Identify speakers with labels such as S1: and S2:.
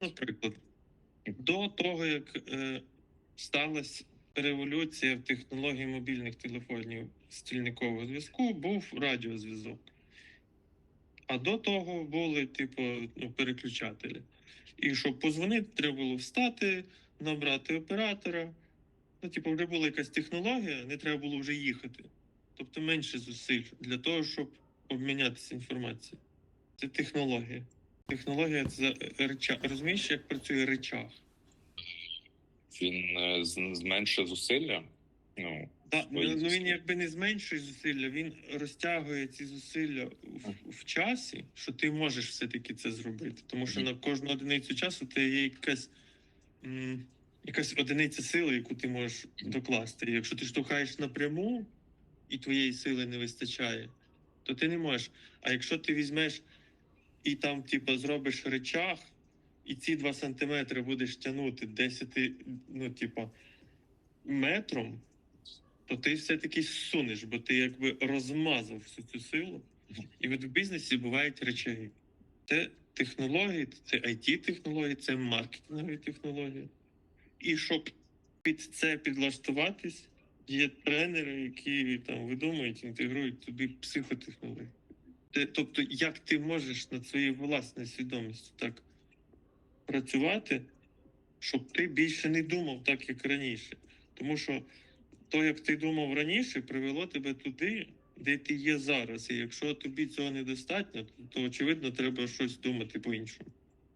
S1: Наприклад, до того, як е, сталася революція в технології мобільних телефонів стільникового зв'язку, був радіозв'язок. А до того були, типу, ну, переключателі. І щоб позвонити, треба було встати, набрати оператора. Ну, типу, вже була якась технологія, не треба було вже їхати. Тобто менше зусиль для того, щоб обмінятися інформацією. Це технологія. Технологія це реча. Розумієш, як працює речах?
S2: Він е, зменшує зусилля. Ну,
S1: Да, ну, він
S2: зусилля.
S1: якби не зменшує зусилля, він розтягує ці зусилля в, в часі, що ти можеш все-таки це зробити. Тому що
S2: Мгм.
S1: на кожну одиницю часу ти є якась, м, якась одиниця сили, яку ти можеш докласти. І якщо ти штовхаєш напряму і твоєї сили не вистачає, то ти не можеш. А якщо ти візьмеш і там, типа, зробиш речах, і ці 2 сантиметри будеш тягнути 10, ну, типа, метром, то ти все-таки сунеш, бо ти якби розмазав всю цю силу. І от в бізнесі бувають речаги. Це технології, це IT-технології, це маркетингові технології. І щоб під це підлаштуватись, є тренери, які там видумують, інтегрують тобі психотехнології. Тобто, як ти можеш над своєю власною свідомістю так працювати, щоб ти більше не думав так, як раніше. Тому що то, як ти думав раніше, привело тебе туди, де ти є зараз. І якщо тобі цього недостатньо, то очевидно треба щось думати по-іншому.